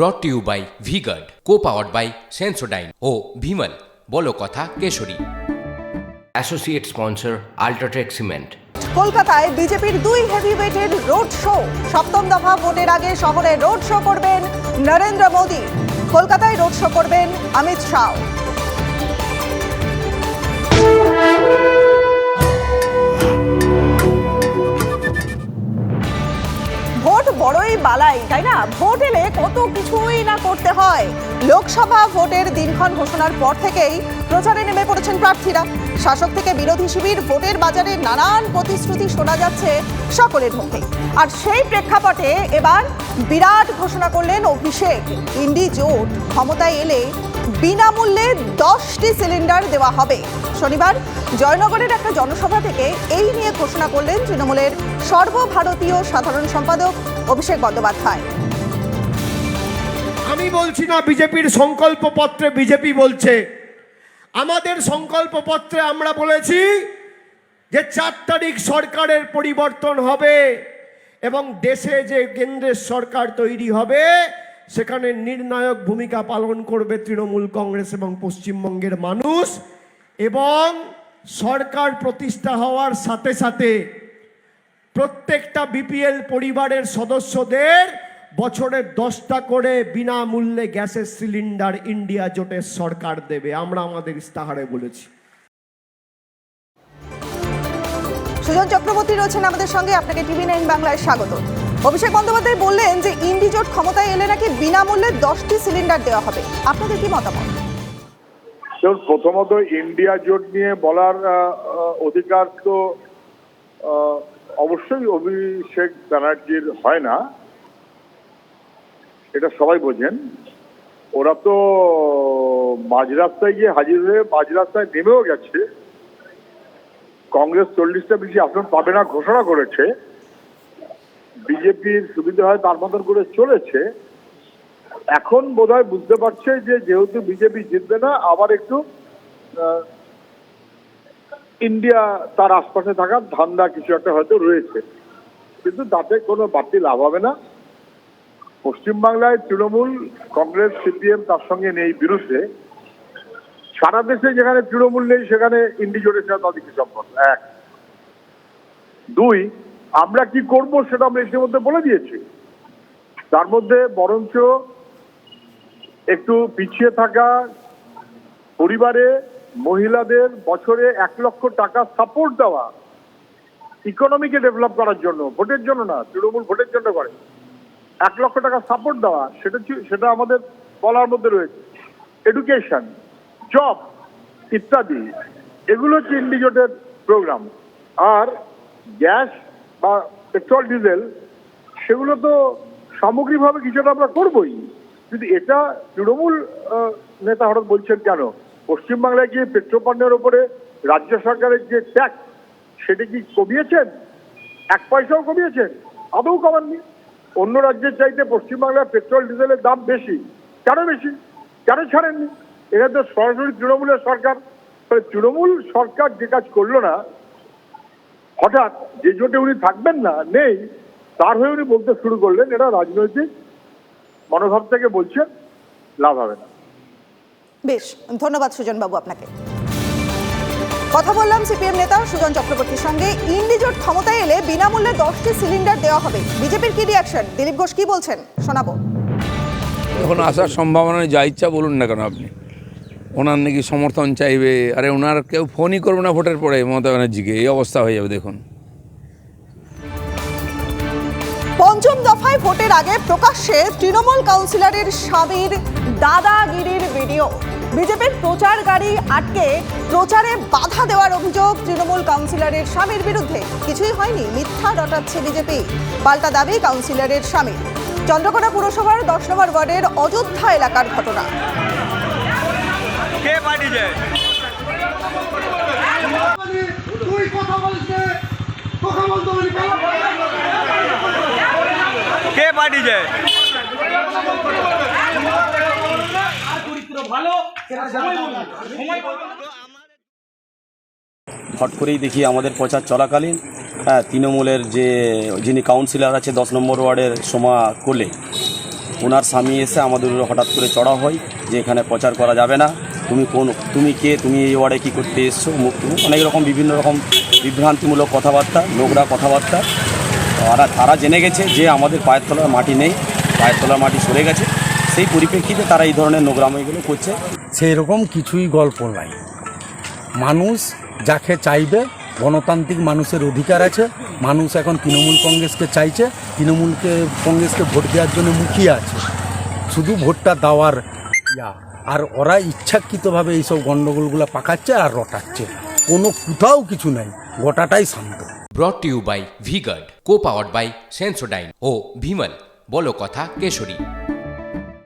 Brought to you by V-Guard co powered by Sensodyne ও ভিমল বলো কথা Keshari. Associate sponsor UltraTech cement কলকাতায় বিজেপির দুই হেভিওয়েটের রোড শো সপ্তম দফা ভোটের আগে শহরে রোড শো করবেন নরেন্দ্র মোদী। কলকাতায় রোড শো করবেন অমিত শাহ। ভোট বড়ই বালাই তাই না? কত কিছুই না করতে হয়। লোকসভা ভোটের দিনক্ষণ ঘোষণার পর থেকেই প্রচারে নেমে পড়েছেন প্রার্থীরা। শাসক থেকে বিরোধী শিবির, ভোটের বাজারে নানান প্রতিশ্রুতি শোনা যাচ্ছে সকলের মুখে আর সেই প্রেক্ষাপটে এবার বিরাট ঘোষণা করলেন অভিষেক। ইন্ডি জোট ক্ষমতায় এলে বিনামূল্যে দশটি সিলিন্ডার দেওয়া হবে। শনিবার জয়নগরের একটা জনসভা থেকে এই নিয়ে ঘোষণা করলেন তৃণমূলের সর্বভারতীয় সাধারণ সম্পাদক অভিষেক বন্দ্যোপাধ্যায়। আমি বলছি না বিজেপির সংকল্প পত্রে বিজেপি বলছে। আমাদের সংকল্প পত্রে আমরা বলেছি যে চার তারিখ সরকারের পরিবর্তন হবে এবং দেশে যে কেন্দ্রের সরকার তৈরি হবে, সেখানে নির্ণায়ক ভূমিকা পালন করবে তৃণমূল কংগ্রেস এবং পশ্চিমবঙ্গের মানুষ এবং সরকার প্রতিষ্ঠা হওয়ার সাথে সাথে প্রত্যেকটা বিপিএল পরিবারের সদস্যদের বছরে দশটা করে বিনামূল্যে গ্যাসের সিলিন্ডার ইন্ডিয়া জোটের সরকার দেবে আমরা আমাদের ইস্তাহারে বলেছি। সুজন চক্রবর্তী রয়েছেন আমাদের সঙ্গে আপনাকে টিভি নাইন বাংলায় স্বাগত। অভিষেক বন্দ্যোপাধ্যায় বললেন যে ইন্ডি জোট ক্ষমতায় এলে নাকি বিনামূল্যে দশটি সিলিন্ডার দেওয়া হবে। আপনাদের কি মতামত? প্রথমত ইন্ডিয়া জোট নিয়ে বলার অধিকার তো অবশ্যই অভিষেক ব্যানার্জির হয় না। এটা সবাই বোঝেন। ওরা তো মাঝ রাস্তায় গিয়ে হাজির হয়ে মাঝ রাস্তায় নেমেও গেছে। কংগ্রেস চল্লিশটা বেশি আসন পাবে না ঘোষণা করেছে। বিজেপির সুবিধা হয় তার মতন করে চলেছে। এখন বোধহয় বুঝতে পারছে যে যেহেতু বিজেপি জিতবে না, আবার একটু ইন্ডিয়া তার আশপাশে থাকার ধান্দা কিছু একটা হয়তো রয়েছে। কিন্তু তাতে কোনো বাড়তি লাভ হবে না। পশ্চিমবাংলায় তৃণমূল, কংগ্রেস, সিপিএম তার সঙ্গে নেই বিরুদ্ধে। সারা দেশে যেখানে তৃণমূল নেই, সেখানে ইন্ডিজোটের সাথে তাদের কি সম্পর্ক? এক। দুই, আমরা কি করব সেটা আমরা ইতিমধ্যে বলে দিয়েছি। তার মধ্যে বরঞ্চ একটু পিছিয়ে থাকা পরিবারে মহিলাদের বছরে এক লক্ষ টাকা সাপোর্ট দেওয়া ইকোনমিকে ডেভেলপ করার জন্য, ভোটের জন্য না, তৃণমূল ভোটের জন্য করে। এক লক্ষ টাকা সাপোর্ট দেওয়া, সেটা সেটা আমাদের বলার মধ্যে রয়েছে। এডুকেশন জব ইত্যাদি, এগুলো হচ্ছে ইন্ডিজোটের প্রোগ্রাম আর গ্যাস বা পেট্রোল ডিজেল সেগুলো তো সামগ্রিকভাবে কিছুটা আমরা করবই। কিন্তু এটা তৃণমূল নেতা হঠাৎ বলছেন কেন? পশ্চিমবাংলায় গিয়ে পেট্রোপণ্যের ওপরে রাজ্য সরকারের যে ট্যাক্স সেটা কি কমিয়েছেন? এক পয়সাও কমিয়েছেন? আদৌ কমাননি? অন্য রাজ্যের চাইতে পশ্চিমবাংলার পেট্রোল, ডিজেলের দাম বেশি। কেন বেশি? কেন ছাড়েননি? এটা তো সরাসরি তৃণমূলের সরকার। তাহলে তৃণমূল সরকার যে কাজ করল না, হঠাৎ যে জোটে উনি থাকবেন না, নেই, তার হয়ে উনি বলতে শুরু করলেন এটা রাজনৈতিক মনোভাব থেকে বলছেন, লাভ হবে না। বেশ, ধন্যবাদ সুজন বাবু আপনাকে। কথা বললাম সিপিএম নেতা সুজন চক্রবর্তীর সঙ্গে। ইন্ডি জোট ক্ষমতায় এলে বিনামূল্যে দশটি সিলিন্ডার দেওয়া হবে। বিজেপির কি রিয়াকশন দিলীপ ঘোষ কি বলছেন? শোনাবো। এখন আসার সম্ভাবনা যা ইচ্ছা বলুন না কেন আপনি। ওনার নাকি সমর্থন চাইবে। আরে ওনার কেউ ফোনই করবে না ভোটের পরে মমতা ব্যানার্জিকে। এই অবস্থা হয়ে যাবে দেখুন। পঞ্চম দফায় ভোটের আগে প্রকাশ্যে তৃণমূল কাউন্সিলরের স্বামীর দাদাগিরির ভিডিও। বিজেপির প্রচার গাড়ি আটকে প্রচারে বাধা দেওয়ার অভিযোগ তৃণমূল কাউন্সিলরের স্বামীর বিরুদ্ধে। কিছুই হয়নি মিথ্যা রটাচ্ছে বিজেপি। পাল্টা দাবি কাউন্সিলরের স্বামী চন্দ্রকোনা পুরসভার দশ নম্বর ওয়ার্ডের অযোধ্যা এলাকার ঘটনা। কে পাঠিয়েছে তুই কথা বলছে তোকে বলতে কে পাঠিয়েছে হট করেই দেখি আমাদের প্রচার চলাকালীন। হ্যাঁ তৃণমূলের যে যিনি কাউন্সিলর আছে দশ নম্বর ওয়ার্ডের সোমা কোলে ওনার স্বামী এসে আমাদের হঠাৎ করে চড়া হয় যে এখানে প্রচার করা যাবে না। তুমি কোন তুমি কে তুমি এই ওয়ার্ডে কী করতে এসছো? মুখ অনেক রকম বিভিন্ন রকম বিভ্রান্তিমূলক কথাবার্তা নোংরা কথাবার্তা। তারা তারা জেনে গেছে যে আমাদের পায়ের তলার মাটি নেই পায়ের তলার মাটি সরে গেছে। সেই পরিপ্রেক্ষিতে তারা এই ধরনের নোংরামিগুলো করছে। সেই রকম কিছুই গল্প নাই। মানুষ যাকে চাইবে গণতান্ত্রিক মানুষের অধিকার আছে। মানুষ এখন তৃণমূল কংগ্রেসকে চাইছে। তৃণমূলকে কংগ্রেসকে ভোট দেওয়ার জন্য মুখিয়ে আছে। শুধু ভোটটা দেওয়ার ইয়া। আর ওরা ইচ্ছাকৃতভাবে এইসব গণ্ডগোলগুলো পাকাচ্ছে আর রটাচ্ছে। কোনো কোথাও কিছু নাই। গোটাটাই শান্ত। Brought to you by V-Guard co powered by Sensodyne ও ভিমল বলো কথা Kesari.